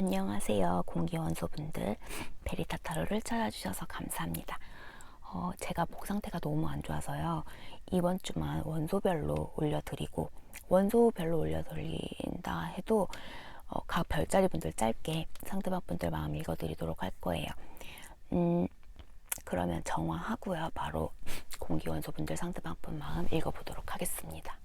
안녕하세요. 공기원소분들. 베리타타로를 찾아주셔서 감사합니다. 어, 제가 목 상태가 너무 안 좋아서요. 이번 주만 원소별로 올려드리고, 원소별로 올려드린다 해도 어, 각 별자리 분들 짧게 상대방 분들 마음 읽어드리도록 할 거예요. 음, 그러면 정화하고요. 바로 공기원소 분들 상대방 분 마음 읽어보도록 하겠습니다.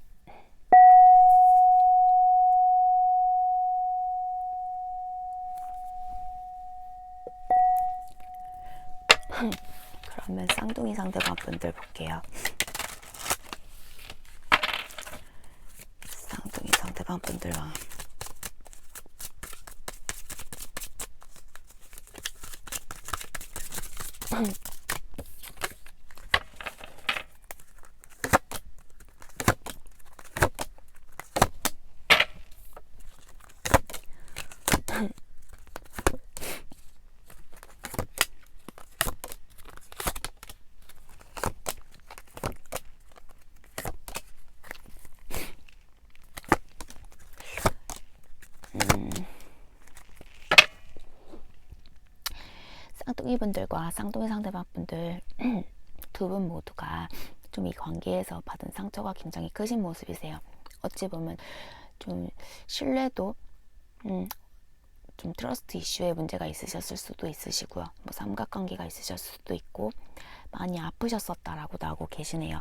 그러면 쌍둥이 상대방 분들 볼게요. 쌍둥이 상대방 분들 마 음. 쌍둥이 분들과 쌍둥이 상대방 분들 두 분 모두가 좀 이 관계에서 받은 상처가 굉장히 크신 모습이세요. 어찌 보면 좀 신뢰도 음, 좀 트러스트 이슈에 문제가 있으셨을 수도 있으시고요. 뭐 삼각관계가 있으셨을 수도 있고 많이 아프셨었다라고도 하고 계시네요.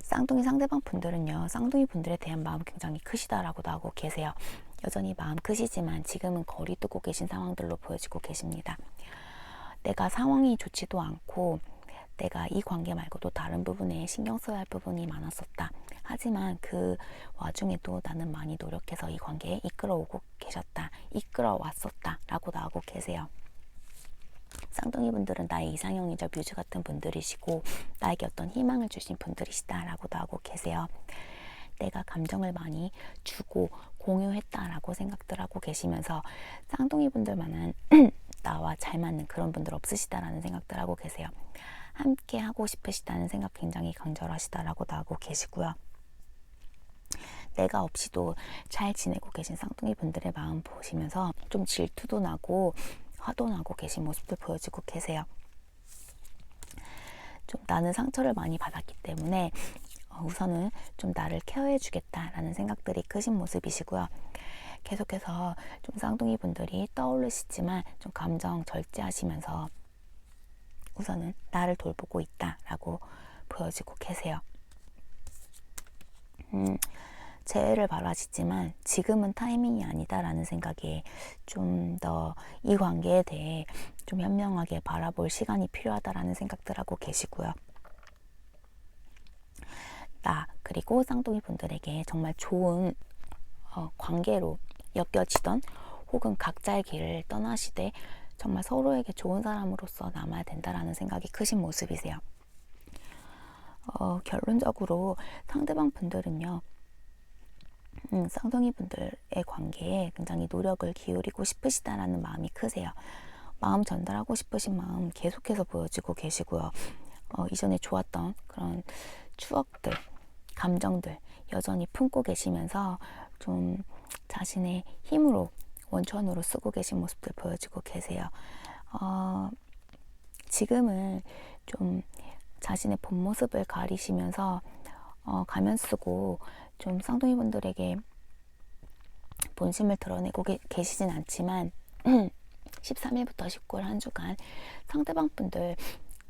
쌍둥이 상대방 분들은요, 쌍둥이 분들에 대한 마음 굉장히 크시다라고도 하고 계세요. 여전히 마음 크시지만 지금은 거리 두고 계신 상황들로 보여지고 계십니다. 내가 상황이 좋지도 않고 내가 이 관계 말고도 다른 부분에 신경 써야 할 부분이 많았었다. 하지만 그 와중에도 나는 많이 노력해서 이 관계에 이끌어오고 계셨다. 이끌어왔었다. 라고도 하고 계세요. 쌍둥이 분들은 나의 이상형이자 뮤즈 같은 분들이시고 나에게 어떤 희망을 주신 분들이시다라고도 하고 계세요. 내가 감정을 많이 주고 공유했다라고 생각들 하고 계시면서 쌍둥이 분들만은 나와 잘 맞는 그런 분들 없으시다라는 생각들 하고 계세요. 함께 하고 싶으시다는 생각 굉장히 강절하시다라고도 하고 계시고요. 내가 없이도 잘 지내고 계신 쌍둥이 분들의 마음 보시면서 좀 질투도 나고 화도 나고 계신 모습들 보여지고 계세요. 좀 나는 상처를 많이 받았기 때문에 어, 우선은 좀 나를 케어해 주겠다라는 생각들이 크신 모습이시고요. 계속해서 좀 쌍둥이 분들이 떠오르시지만 좀 감정 절제하시면서 우선은 나를 돌보고 있다라고 보여지고 계세요. 음, 재해를 바라시지만 지금은 타이밍이 아니다라는 생각에 좀더 이 관계에 대해 좀 현명하게 바라볼 시간이 필요하다라는 생각들 하고 계시고요. 나 그리고 쌍둥이 분들에게 정말 좋은 어, 관계로 엮여지던 혹은 각자의 길을 떠나시되 정말 서로에게 좋은 사람으로서 남아야 된다라는 생각이 크신 모습이세요. 어, 결론적으로 상대방 분들은요, 음, 쌍둥이 분들의 관계에 굉장히 노력을 기울이고 싶으시다라는 마음이 크세요. 마음 전달하고 싶으신 마음 계속해서 보여지고 계시고요. 어, 이전에 좋았던 그런 추억들, 감정들 여전히 품고 계시면서 좀 자신의 힘으로 원천으로 쓰고 계신 모습들 보여지고 계세요. 어, 지금은 좀 자신의 본 모습을 가리시면서 어, 가면 쓰고 좀 쌍둥이 분들에게 본심을 드러내고 게, 계시진 않지만 13일부터 19일 한 주간 상대방 분들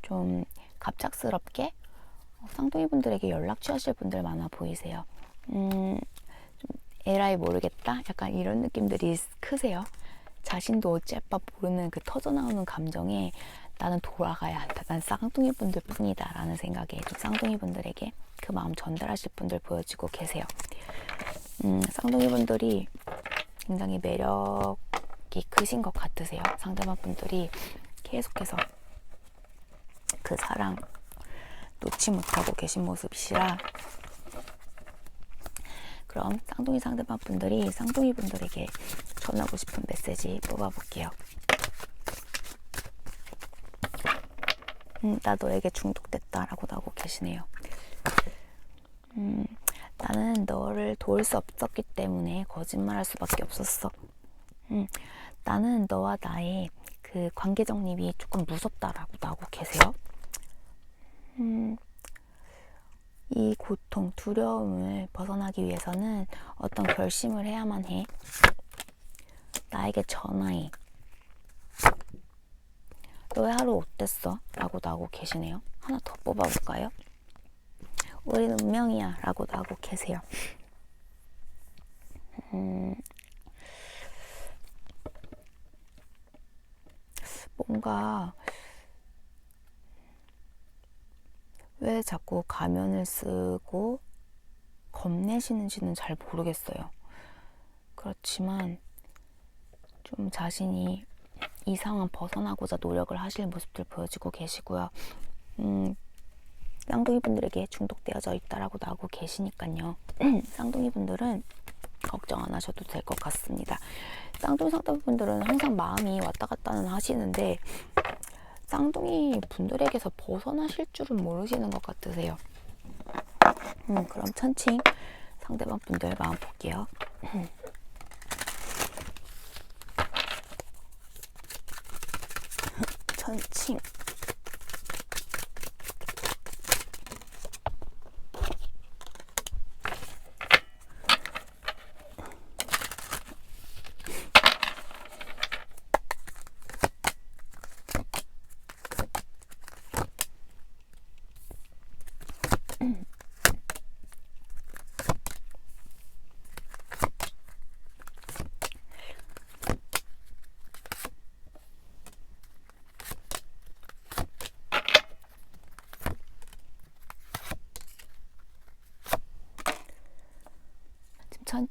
좀 갑작스럽게 쌍둥이 분들에게 연락 취하실 분들 많아 보이세요. 음, 좀 에라이 모르겠다? 약간 이런 느낌들이 크세요. 자신도 어찌할바 모르는 그 터져나오는 감정에 나는 돌아가야 한다. 난 쌍둥이 분들 뿐이다. 라는 생각에 쌍둥이 분들에게 그 마음 전달하실 분들 보여지고 계세요. 음, 쌍둥이 분들이 굉장히 매력이 크신 것 같으세요. 상대방 분들이 계속해서 그 사랑 놓지 못하고 계신 모습이시라 그럼 쌍둥이 상대방 분들이 쌍둥이 분들에게 전하고 싶은 메시지 뽑아볼게요. 음, 나 너에게 중독됐다라고도 하고 계시네요. 음, 나는 너를 도울 수 없었기 때문에 거짓말할 수밖에 없었어. 음, 나는 너와 나의 그 관계 정립이 조금 무섭다라고 나오고 계세요. 음, 이 고통, 두려움을 벗어나기 위해서는 어떤 결심을 해야만 해. 나에게 전화해. 너의 하루 어땠어? 라고 나오고 계시네요. 하나 더 뽑아볼까요? 우리는 운명이야. 라고 나오고 계세요. 음, 뭔가 왜 자꾸 가면을 쓰고 겁내시는지는 잘 모르겠어요. 그렇지만 좀 자신이 이 상황 벗어나고자 노력을 하실 모습들 보여주고 계시고요. 음, 쌍둥이 분들에게 중독되어져 있다라고 나오고 계시니까요. 쌍둥이 분들은 걱정 안 하셔도 될 것 같습니다. 쌍둥이 상담분들은 항상 마음이 왔다 갔다는 하시는데 쌍둥이 분들에게서 벗어나실 줄은 모르시는 것 같으세요. 음, 그럼 천칭 상대방 분들 마음 볼게요. 천칭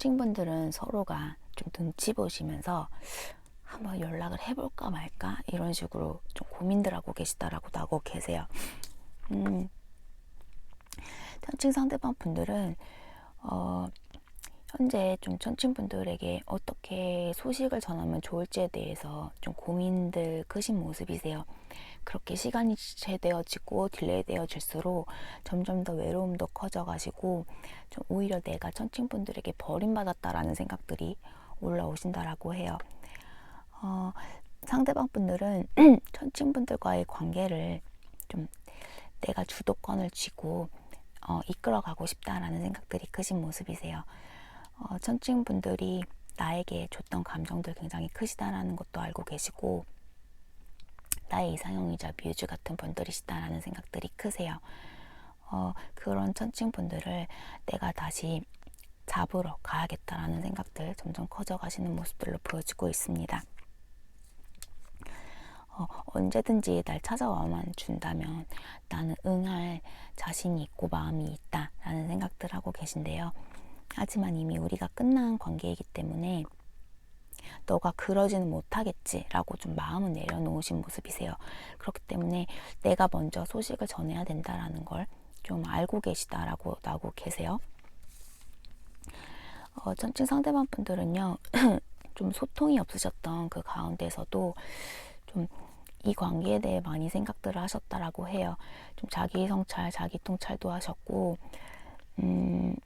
지금 천칭분들은 서로가 좀 눈치 보시면서 한번 연락을 해볼까 말까 이런 식으로 좀 고민들 하고 계시다라고 나고 계세요. 음, 천칭 상대방 분들은 어, 현재 좀 천칭 분들에게 어 떻게 소식을 전하면 좋을지에 대해서 좀 고민들 크신 모습이세요. 그렇게 시간이 지체되어지고 딜레이되어질수록 점점 더 외로움도 커져가시고 좀 오히려 내가 천칭분들에게 버림받았다라는 생각들이 올라오신다라고 해요. 어, 상대방 분들은 천칭분들과의 관계를 좀 내가 주도권을 쥐고 어, 이끌어가고 싶다라는 생각들이 크신 모습이세요. 어, 천칭분들이 나에게 줬던 감정들 굉장히 크시다라는 것도 알고 계시고 나의 이상형이자 뮤즈 같은 분들이시다라는 생각들이 크세요. 어, 그런 천칭 분들을 내가 다시 잡으러 가야겠다라는 생각들 점점 커져가시는 모습들로 보여지고 있습니다. 어, 언제든지 날 찾아와만 준다면 나는 응할 자신이 있고 마음이 있다라는 생각들 하고 계신데요. 하지만 이미 우리가 끝난 관계이기 때문에 너가 그러지는 못하겠지라고 좀 마음을 내려놓으신 모습이세요. 그렇기 때문에 내가 먼저 소식을 전해야 된다라는 걸 좀 알고 계시다라고 나오고 계세요. 어, 천칭 상대방 분들은요, 좀 소통이 없으셨던 그 가운데서도 좀 이 관계에 대해 많이 생각들을 하셨다라고 해요. 좀 자기 성찰, 자기 통찰도 하셨고, 음,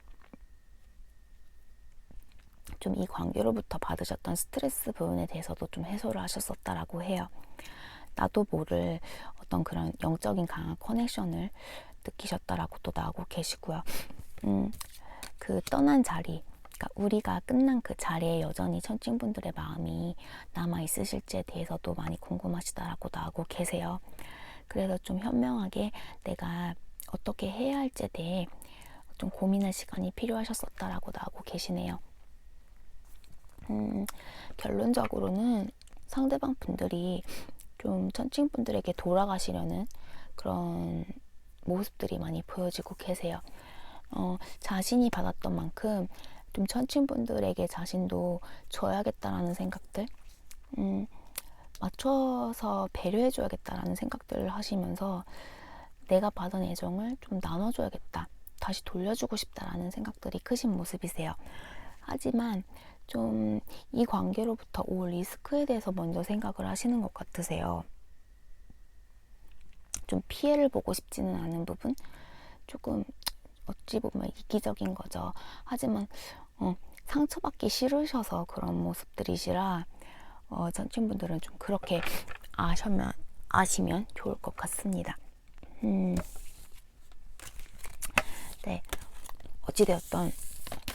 좀 이 관계로부터 받으셨던 스트레스 부분에 대해서도 좀 해소를 하셨었다라고 해요. 나도 모를 어떤 그런 영적인 강한 커넥션을 느끼셨다라고 또 나오고 계시고요. 음, 그 떠난 자리, 그러니까 우리가 끝난 그 자리에 여전히 천칭분들의 마음이 남아 있으실지에 대해서도 많이 궁금하시다라고 나오고 계세요. 그래서 좀 현명하게 내가 어떻게 해야 할지에 대해 좀 고민할 시간이 필요하셨었다라고 나오고 계시네요. 음, 결론적으로는 상대방 분들이 좀 천칭 분들에게 돌아가시려는 그런 모습들이 많이 보여지고 계세요. 어, 자신이 받았던 만큼 좀 천친분들에게 자신도 줘야겠다라는 생각들, 음, 맞춰서 배려해줘야겠다라는 생각들을 하시면서 내가 받은 애정을 좀 나눠줘야겠다, 다시 돌려주고 싶다라는 생각들이 크신 모습이세요. 하지만 좀 이 관계로부터 올 리스크에 대해서 먼저 생각을 하시는 것 같으세요. 좀 피해를 보고 싶지는 않은 부분, 조금 어찌 보면 이기적인 거죠. 하지만 어, 상처받기 싫으셔서 그런 모습들이시라 어, 전친분들은 좀 그렇게 아시면 아시면 좋을 것 같습니다. 음, 네, 어찌되었던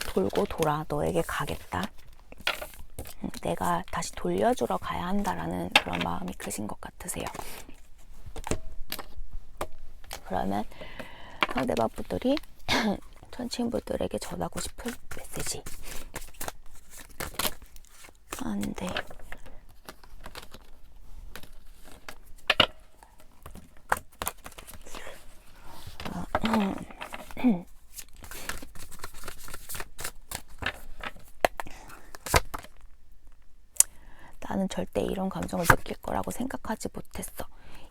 돌고 돌아 너에게 가겠다. 음, 내가 다시 돌려주러 가야 한다라는 그런 마음이 크신 것 같으세요. 그러면 상대방 분들이 천친분들에게 전하고 싶은 메시지. 안 돼. 나는 절대 이런 감정을 느낄 거라고 생각하지 못했어.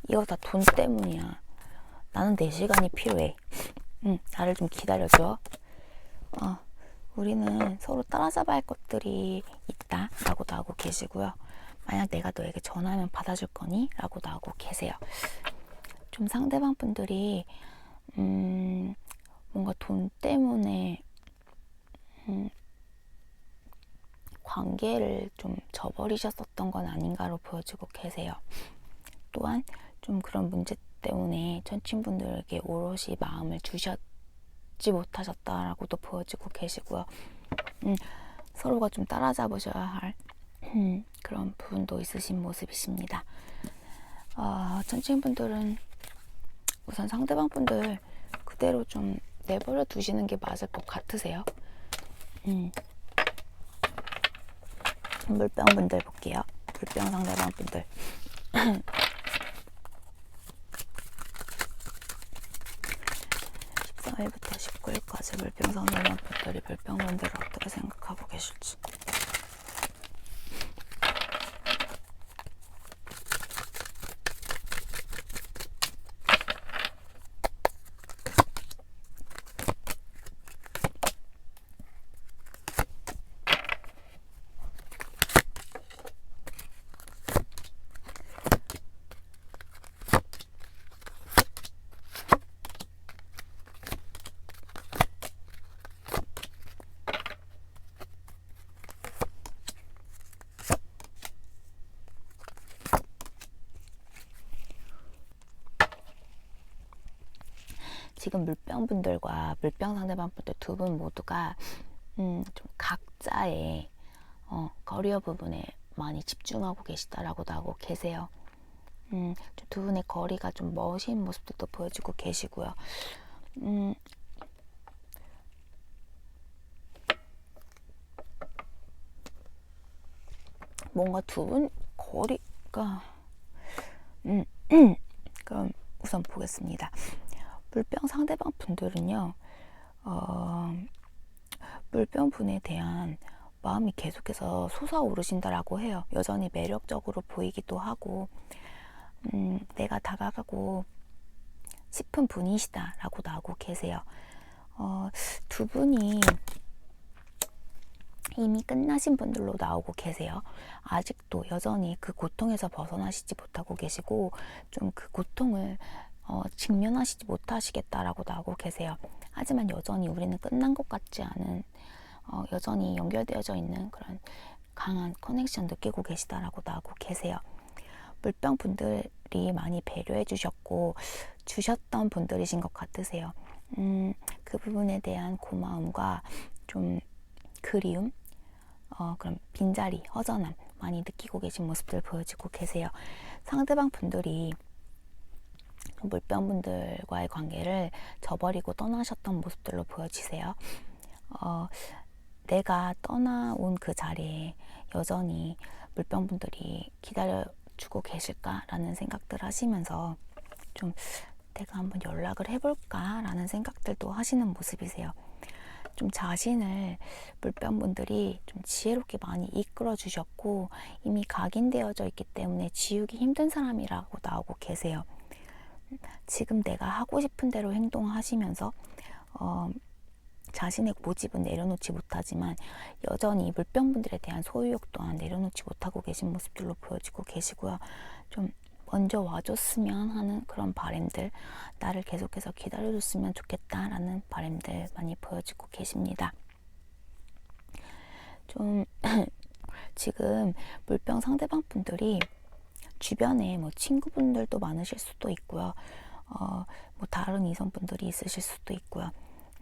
이거 다 돈 때문이야. 나는 내 시간이 필요해. 응, 나를 좀 기다려줘. 어, 우리는 서로 따라잡아야 할 것들이 있다. 라고도 하고 계시고요. 만약 내가 너에게 전화하면 받아줄 거니? 라고도 하고 계세요. 좀 상대방 분들이, 음, 뭔가 돈 때문에, 음, 관계를 좀 저버리셨었던 건 아닌가로 보여지고 계세요. 또한 좀 그런 문제 때문에 천친분들에게 오롯이 마음을 주셨지 못하셨다라고도 보여지고 계시고요. 음, 서로가 좀 따라잡으셔야 할 음, 그런 부분도 있으신 모습이십니다. 어, 천친분들은 우선 상대방 분들 그대로 좀 내버려 두시는 게 맞을 것 같으세요. 음. 물병 분들 볼게요. 물병 상대방 분들. 14일부터 19일까지 물병 상대방 분들이 물병 분들을 어떻게 생각하고 계실지. 지금 물병 분들과 물병 상대방 분들 두 분 모두가 음, 좀 각자의 어, 커리어 부분에 많이 집중하고 계시다라고도 하고 계세요. 음, 좀두 분의 거리가 좀 멋인 모습들도 보여주고 계시고요. 음, 뭔가 두 분 거리가 음, 그럼 우선 보겠습니다. 물병 상대방 분들은요, 어, 물병 분에 대한 마음이 계속해서 솟아오르신다라고 해요. 여전히 매력적으로 보이기도 하고, 음, 내가 다가가고 싶은 분이시다라고도 하고 계세요. 어, 두 분이 이미 끝나신 분들로 나오고 계세요. 아직도 여전히 그 고통에서 벗어나시지 못하고 계시고, 좀 그 고통을 어, 직면하시지 못하시겠다라고 나오고 계세요. 하지만 여전히 우리는 끝난 것 같지 않은, 어, 여전히 연결되어져 있는 그런 강한 커넥션 느끼고 계시다라고 나오고 계세요. 물병 분들이 많이 배려해 주셨고, 주셨던 분들이신 것 같으세요. 음, 그 부분에 대한 고마움과 좀 그리움, 어, 그런 빈자리, 허전함 많이 느끼고 계신 모습들 보여주고 계세요. 상대방 분들이 물병 분들과의 관계를 저버리고 떠나셨던 모습들로 보여지세요. 어, 내가 떠나온 그 자리에 여전히 물병 분들이 기다려주고 계실까라는 생각들 하시면서 좀 내가 한번 연락을 해볼까라는 생각들도 하시는 모습이세요. 좀 자신을 물병분들이 좀 지혜롭게 많이 이끌어 주셨고 이미 각인되어져 있기 때문에 지우기 힘든 사람이라고 나오고 계세요. 지금 내가 하고 싶은 대로 행동하시면서 어, 자신의 고집은 내려놓지 못하지만 여전히 물병분들에 대한 소유욕 또한 내려놓지 못하고 계신 모습들로 보여지고 계시고요. 좀 먼저 와줬으면 하는 그런 바램들, 나를 계속해서 기다려줬으면 좋겠다라는 바램들 많이 보여지고 계십니다. 좀 지금 물병 상대방 분들이 주변에 뭐 친구분들도 많으실 수도 있고요. 어, 뭐 다른 이성분들이 있으실 수도 있고요.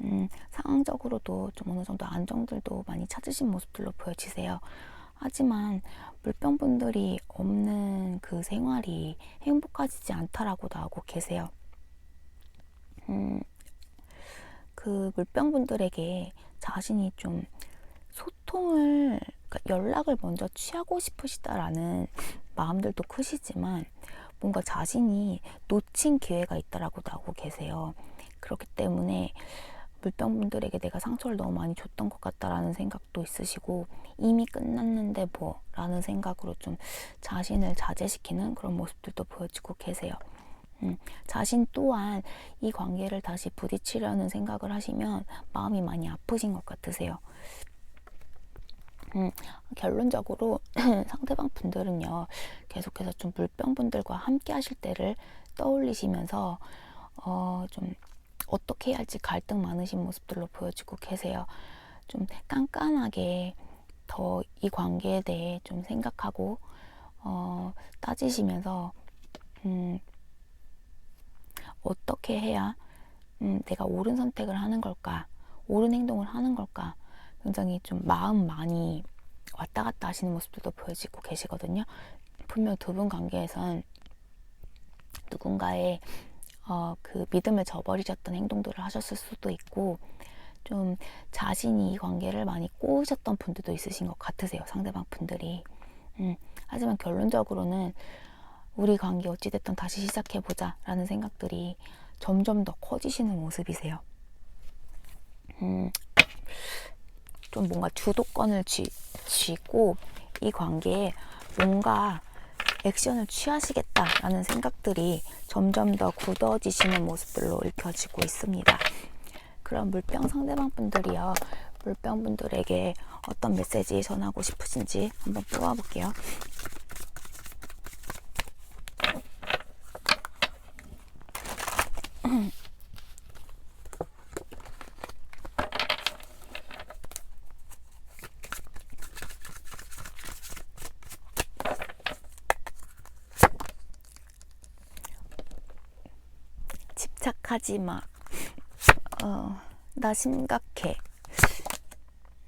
음, 상황적으로도 좀 어느 정도 안정들도 많이 찾으신 모습들로 보여지세요. 하지만 물병분들이 없는 그 생활이 행복하지 않다라고 나오고 계세요. 음, 그 물병분들에게 자신이 좀 소통을, 그러니까 연락을 먼저 취하고 싶으시다라는 마음들도 크시지만 뭔가 자신이 놓친 기회가 있다라고 나오고 계세요. 그렇기 때문에 물병분들에게 내가 상처를 너무 많이 줬던 것 같다라는 생각도 있으시고 이미 끝났는데 뭐 라는 생각으로 좀 자신을 자제시키는 그런 모습들도 보여지고 계세요. 음, 자신 또한 이 관계를 다시 부딪히려는 생각을 하시면 마음이 많이 아프신 것 같으세요. 음, 결론적으로 상대방 분들은요, 계속해서 좀 물병 분들과 함께 하실 때를 떠올리시면서, 어, 좀 어떻게 해야 할지 갈등 많으신 모습들로 보여지고 계세요. 좀 깐깐하게 더 이 관계에 대해 좀 생각하고, 어, 따지시면서, 음, 어떻게 해야, 음, 내가 옳은 선택을 하는 걸까? 옳은 행동을 하는 걸까? 굉장히 좀 마음 많이 왔다 갔다 하시는 모습들도 보여지고 계시거든요. 분명 두 분 관계에선 누군가의 어, 그 믿음을 저버리셨던 행동들을 하셨을 수도 있고 좀 자신이 이 관계를 많이 꼬으셨던 분들도 있으신 것 같으세요. 상대방 분들이. 음, 하지만 결론적으로는 우리 관계 어찌됐든 다시 시작해보자 라는 생각들이 점점 더 커지시는 모습이세요. 음, 좀 뭔가 주도권을 쥐, 쥐고 이 관계에 뭔가 액션을 취하시겠다라는 생각들이 점점 더 굳어지시는 모습들로 읽혀지고 있습니다. 그럼 물병 상대방 분들이요. 물병 분들에게 어떤 메시지 전하고 싶으신지 한번 뽑아볼게요. 집착하지 마. 어, 나 심각해.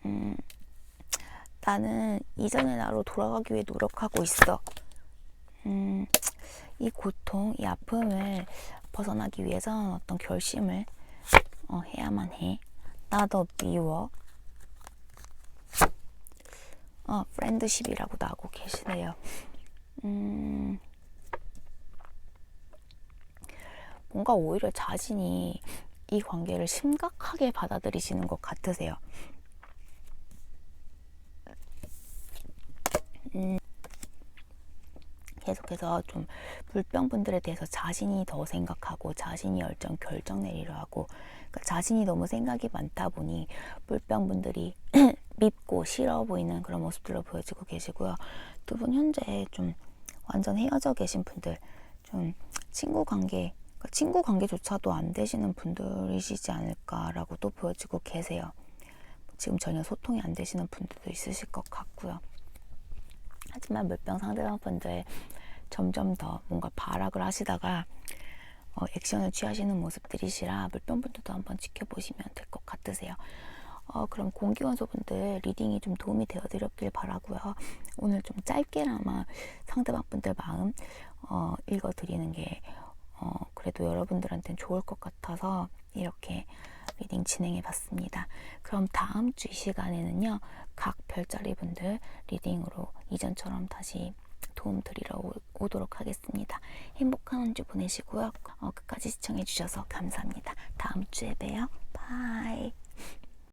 음, 나는 이전의 나로 돌아가기 위해 노력하고 있어. 음, 이 고통, 이 아픔을 벗어나기 위해서는 어떤 결심을 어, 해야만 해. 나 너 미워. 어, 프렌드십이라고 나오고 계시네요. 음, 뭔가 오히려 자신이 이 관계를 심각하게 받아들이시는 것 같으세요. 음, 계속해서 좀 불병분들에 대해서 자신이 더 생각하고 자신이 열정 결정 내리려 하고 그러니까 자신이 너무 생각이 많다 보니 불병분들이 밉고 싫어 보이는 그런 모습들로 보여지고 계시고요. 두 분 현재 좀 완전 헤어져 계신 분들 좀 친구 관계 친구 관계조차도 안 되시는 분들이시지 않을까라고 또 보여지고 계세요. 지금 전혀 소통이 안 되시는 분들도 있으실 것 같고요. 하지만 물병 상대방 분들 점점 더 뭔가 발악을 하시다가 어, 액션을 취하시는 모습들이시라 물병 분들도 한번 지켜보시면 될 것 같으세요. 어, 그럼 공기원소분들 리딩이 좀 도움이 되어드렸길 바라고요. 오늘 좀 짧게나마 상대방 분들 마음 어, 읽어드리는 게 어, 그래도 여러분들한테는 좋을 것 같아서 이렇게 리딩 진행해 봤습니다. 그럼 다음 주 이 시간에는요, 각 별자리 분들 리딩으로 이전처럼 다시 도움 드리러 오, 도록 하겠습니다. 행복한 한 주 보내시고요. 어, 끝까지 시청해 주셔서 감사합니다. 다음 주에 봬요. 바이.